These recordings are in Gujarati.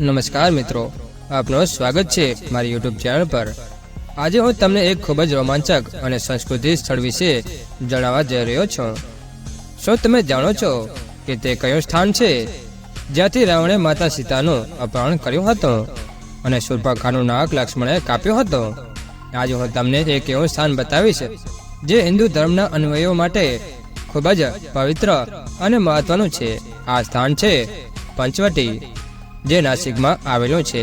નમસ્કાર મિત્રો, આપનું સ્વાગત છે મારી યુટ્યુબ ચેનલ પર. આજે હું તમને એક ખૂબ જ રોમાંચક અને સંસ્કૃતિ સ્થળ વિશે જણાવવા જઈ રહ્યો છું. શું તમે જાણો છો કે તે કયું સ્થાન છે? જ્યાંથી રાવણે માતા સીતાનું અપહરણ કર્યું હતું અને સુરપાખાનું નાક લક્ષ્મણે કાપ્યો હતો. આજે હું તમને એક એવું સ્થાન બતાવીશ જે હિન્દુ ધર્મના અન્વયો માટે ખૂબ જ પવિત્ર અને મહત્વનું છે. આ સ્થાન છે પંચવટી. જે નાસિકમાં આવેલું છે.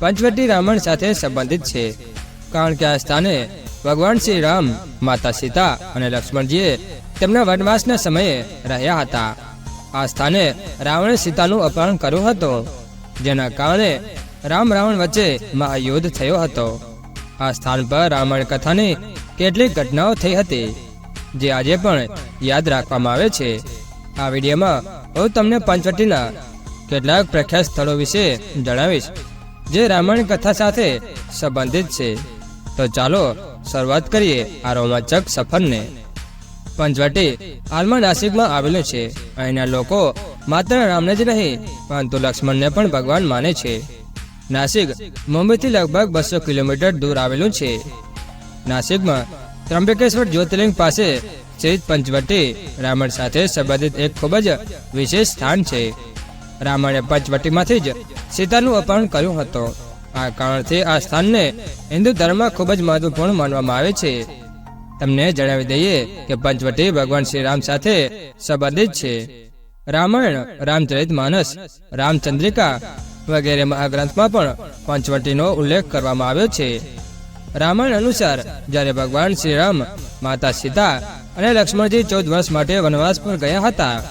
પંચવટી રાવણ સાથે સંબંધિત છે. કારણ કે આ સ્થાને ભગવાન શ્રી રામ, માતા સીતા અને લક્ષ્મણજીએ તેમના વનવાસના સમયે રહ્યા હતા. આ સ્થાને રાવણે સીતાનું અપહરણ કર્યું હતું, જેના કારણે રામ રાવણ વચ્ચે મહાયુદ્ધ થયો હતો. આ સ્થાન પર રામાયણ કથાની કેટલીક ઘટનાઓ થઈ હતી, જે આજે પણ યાદ રાખવામાં આવે છે. આ વિડીયોમાં હું તમને પંચવટીના કેટલાક પ્રખ્યાત સ્થળો વિશે જણાવીશ, જે રામાયણ કથા સાથે સંબંધિત છે. તો ચાલો શરૂઆત કરીએ આ રોમાંચક સફરને. પંચવટી હાલમાં નાસિકમાં આવેલું છે. અહીંના લોકો માત્ર રામને જ નહીં, પરંતુ લક્ષ્મણને પણ ભગવાન માને છે. નાસિક મુંબઈથી લગભગ બસો કિલોમીટર દૂર આવેલું છે. નાસિકમાં ત્રંબકેશ્વર જ્યોતિર્લિંગ પાસે સ્થિત પંચવટી રામણ સાથે સંબંધિત એક ખૂબ જ વિશેષ સ્થાન છે. રાવણે પંચવટીમાંથી જ સીતાનું અપહરણ કર્યું હતું. આ કારણથી આ સ્થાનને હિન્દુ ધર્મમાં ખૂબ જ મહત્વપૂર્ણ માનવામાં આવે છે. તમને જણાવી દઈએ કે પંચવટી ભગવાન શ્રી રામ સાથે સંબંધિત છે. રામાયણ, રામચરિત માનસ, રામચંદ્રિકા વગેરે મહાગ્રંથમાં પણ પંચવટીનો ઉલ્લેખ કરવામાં આવ્યો છે. રામાયણ અનુસાર, જ્યારે ભગવાન શ્રી રામ માતા સીતા અને લક્ષ્મણજી ચૌદ વર્ષ માટે વનવાસ પર ગયા હતા,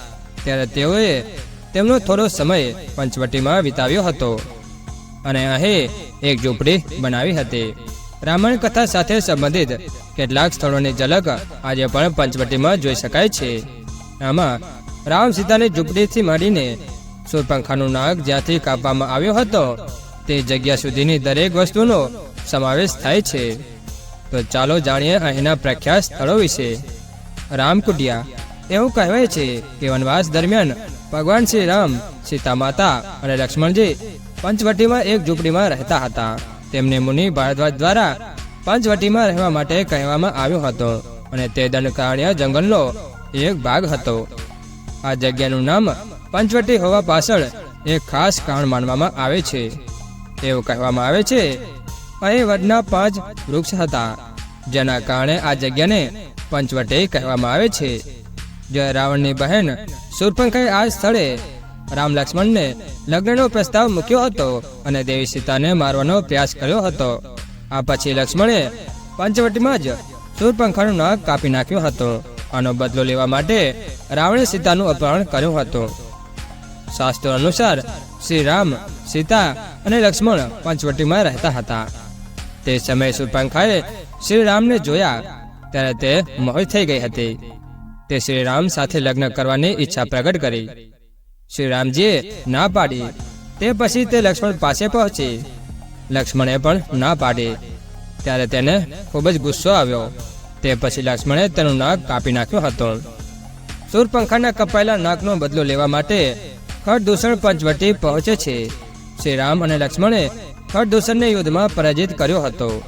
ત્યારે તેઓએ તેમનો થોડો સમય પંચવટીમાં વિતાવ્યો હતો અને અહીં એક ઝૂંપડી બનાવી હતી. રામાયણ કથા સાથે સંબંધિત કેટલાક સ્થળોની ઝલક આજે પણ પંચવટીમાં જોઈ શકાય છે. આમાં રામ સીતાની ઝૂંપડીથી માંડીને સુરપંખાનું નાગ જ્યાંથી કાપવામાં આવ્યો હતો, તે જગ્યા સુધીની દરેક વસ્તુનો સમાવેશ થાય છે. તો ચાલો જાણીએ અહીંના પ્રખ્યાત સ્થળો વિશે. રામકુટિયા, એવું કહેવાય છે કે વનવાસ દરમિયાન ભગવાન શ્રી રામ સીતા માતા અને લક્ષ્મણજી પંચવટીમાં એક ઝૂંપડીમાં રહેતા હતા. તેમને મુનિ ભારદ્વાજ દ્વારા પંચવટીમાં રહેવા માટે કહેવામાં આવ્યો હતો અને તે દંડકારણ્ય જંગલનો એક ભાગ હતો. આ જગ્યાનું નામ પંચવટી હોવા પાછળ એક ખાસ કારણ માનવામાં આવે છે. એવું કહેવામાં આવે છે, અહીં વડના પાંચ વૃક્ષ હતા, જેના કારણે આ જગ્યાને પંચવટી કહેવામાં આવે છે. જ્યારે રાવણની બહેન. સુરપંખાએ આ સ્થળે રામ લક્ષ્મણને લગ્નનો પ્રસ્તાવ મૂક્યો હતો અને દેવી સીતાને મારવાનો પ્રયાસ કર્યો હતો. આ પછી લક્ષ્મણે પંચવટીમાં જ શૂર્પંખાનું નાક કાપી નાખ્યો હતો. આનો બદલો લેવા માટે રાવણે સીતાનું અપહરણ કર્યું હતું. શાસ્ત્રો અનુસાર શ્રી રામ સીતા અને લક્ષ્મણ પંચવટીમાં રહેતા હતા. તે સમયે સુરપંખાએ શ્રી રામને જોયા, ત્યારે તે મોહિત થઈ ગઈ હતી. તે શ્રીરામ સાથે લગ્ન કરવાની ઈચ્છા પ્રગટ કરી. શ્રીરામજીએ ના પાડી. તે પછી તે લક્ષ્મણ પાસે પહોંચી. લક્ષ્મણે પણ ના પાડી. ત્યારે તેને ખૂબ જ ગુસ્સો આવ્યો. તે પછી લક્ષ્મણે તેનું નાક કાપી નાખ્યો હતો. સૂરપંખાના કપાયેલા નાકનો બદલો લેવા માટે ખડદૂષણ પંચવટી પહોંચે છે. શ્રીરામ અને લક્ષ્મણે ખડદૂષણને યુદ્ધમાં પરાજિત કર્યો હતો.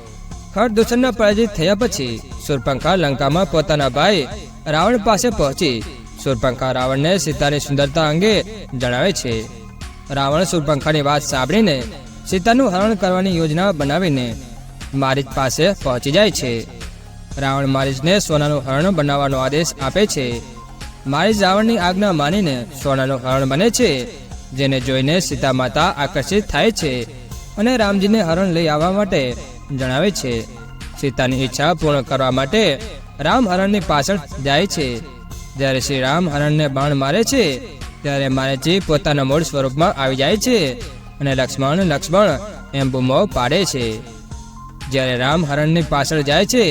ખડદૂષણના પરાજિત થયા પછી સૂરપંખા લંકામાં પોતાના ભાઈ રાવણ પાસે પહોંચી સૂરપંખા રાવણને સીતાની સુંદરતા અંગે જણાવે છે. રાવણ સુરપંખાની વાત સાંભળીને સીતાનું હરણ કરવાની યોજના બનાવીને મારીચ પાસે પહોંચી જાય છે. રાવણ મારીચને સોનાનું હરણ બનાવવાનો આદેશ આપે છે. મારીચ રાવણની આજ્ઞા માનીને સોનાનું હરણ બને છે, જેને જોઈને સીતા માતા આકર્ષિત થાય છે અને રામજીને હરણ લઈ આવવા માટે જણાવે છે. સીતાની ઈચ્છા પૂર્ણ કરવા માટે રામ હરણની પાછળ જાય છે. જ્યારે શ્રી રામ હરણને બાણ મારે છે, ત્યારે મારેજી પોતાના મૂળ સ્વરૂપમાં આવી જાય છે અને લક્ષ્મણ લક્ષ્મણ એમ બૂમો પાડે છે. જ્યારે રામ હરણની પાછળ જાય છે,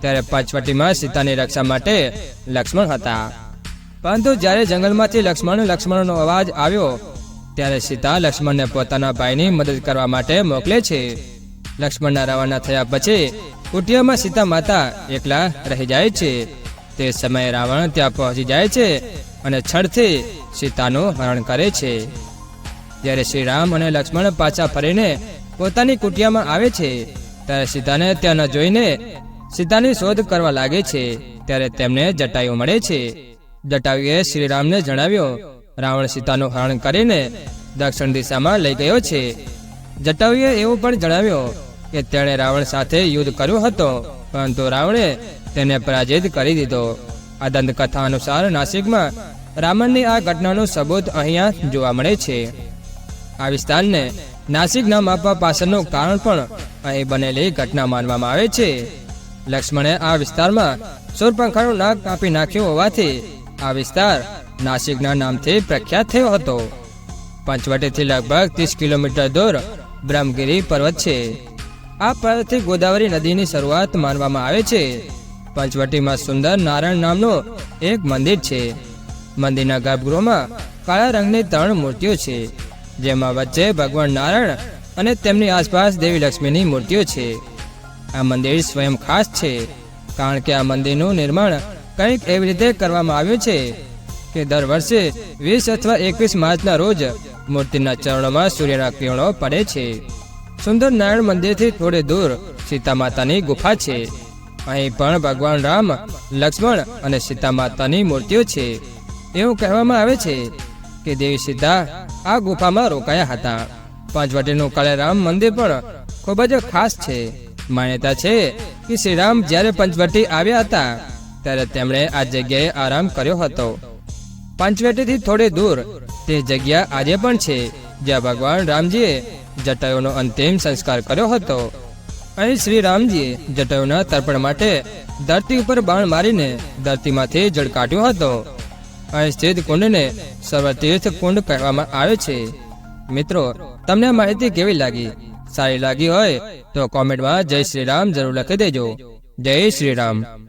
ત્યારે પંચવટીમાં સીતાની રક્ષા માટે લક્ષ્મણ હતા. પરંતુ જ્યારે જંગલમાંથી લક્ષ્મણ લક્ષ્મણનો અવાજ આવ્યો, ત્યારે સીતા લક્ષ્મણને પોતાના ભાઈની મદદ કરવા માટે મોકલે છે. લક્ષ્મણના રવાના થયા પછી કુટિયામાં સીતા માતા એકલા રહી જાય છે. તે સમયે રાવણ ત્યાં પહોંચી જાય છે અને છળથી સીતાનું હરણ કરે છે. જ્યારે શ્રી રામ અને લક્ષ્મણ પાછા ફરીને પોતાની કુટિયામાં આવે છે, ત્યારે સીતાને ત્યાં ન જોઈને સીતાની શોધ કરવા લાગે છે. ત્યારે તેમને જટાયુ મળે છે. જટાયુએ શ્રીરામને જણાવ્યો, રાવણ સીતાનું હરણ કરીને દક્ષિણ દિશામાં લઈ ગયો છે. જટાયુએ એવું પણ જણાવ્યું કે તેણે રાવણ સાથે યુદ્ધ કર્યો હતો, પરંતુ રાવણે તેને પરાજિત કરી દીધો. આ દંતકથા અનુસાર નાસિકમાં રામણની આ ઘટનાનું સબૂત અહીંયા જોવા મળે છે. આ વિસ્તારને નાસિક નામ આપવા પાછળનું કારણ પણ અહીં બનેલી ઘટના માનવામાં આવે છે. લક્ષ્મણે આ વિસ્તારમાં સૂરપંખાનું નાક કાપી નાખ્યું હોવાથી આ વિસ્તાર નાસિકના નામથી પ્રખ્યાત થયો હતો. પંચવટીથી લગભગ ત્રીસ કિલોમીટર દૂર બ્રહ્મગીરી પર્વત છે. આ પર્વતથી ગોદાવરી નદીની શરૂઆત માનવામાં આવે છે. પંચવટીમાં સુંદર નારાયણ નામનું એક મંદિર છે. મંદિરના ગર્ભગૃહમાં કાળા રંગની ત્રણ મૂર્તિઓ છે. જેમાં વચ્ચે ભગવાન નારાયણ અને તેમની આસપાસ દેવી લક્ષ્મીની મૂર્તિઓ છે. આ મંદિર સ્વયં ખાસ છે, કારણ કે આ મંદિરનું નિર્માણ કંઈક એવી રીતે કરવામાં આવ્યું છે કે દર વર્ષે વીસ અથવા એકવીસ માર્ચના રોજ મૂર્તિના ચરણોમાં સૂર્યના કિરણો પડે છે. સુંદર નારાયણ મંદિરથી થોડે દૂર સીતા માતાની ગુફા છે. અહીં પણ ભગવાન રામ, લક્ષ્મણ અને સીતા માતાની મૂર્તિઓ છે. એવું કહેવામાં આવે છે કે દેવી સીતા આ ગુફામાં રોકાયા હતા. પાંચવટીનું કાળેરામ મંદિર પણ ખૂબ જ ખાસ છે. માન્યતા છે કે શ્રીરામ જ્યારે પંચવટી આવ્યા હતા, ત્યારે તેમણે આ જગ્યાએ આરામ કર્યો હતો. પંચવટીથી થોડે દૂર તે જગ્યા આજે પણ છે, જ્યાં ભગવાન રામજીએ જટાયુનો અંતિમ સંસ્કાર કર્યો હતો. અહીં શ્રી રામજીએ જટાયુના તર્પણ માટે ધરતી ઉપર બાણ મારીને ધરતીમાંથી જળ કાઢ્યો હતો. અહીં સ્થિત કુંડને સર્વતીર્થ કુંડ કહેવામાં આવે છે. મિત્રો, તમને માહિતી કેવી લાગી? સારી લાગી હોય તો કોમેન્ટમાં જય શ્રી રામ જરૂર લખી દેજો. જય શ્રી રામ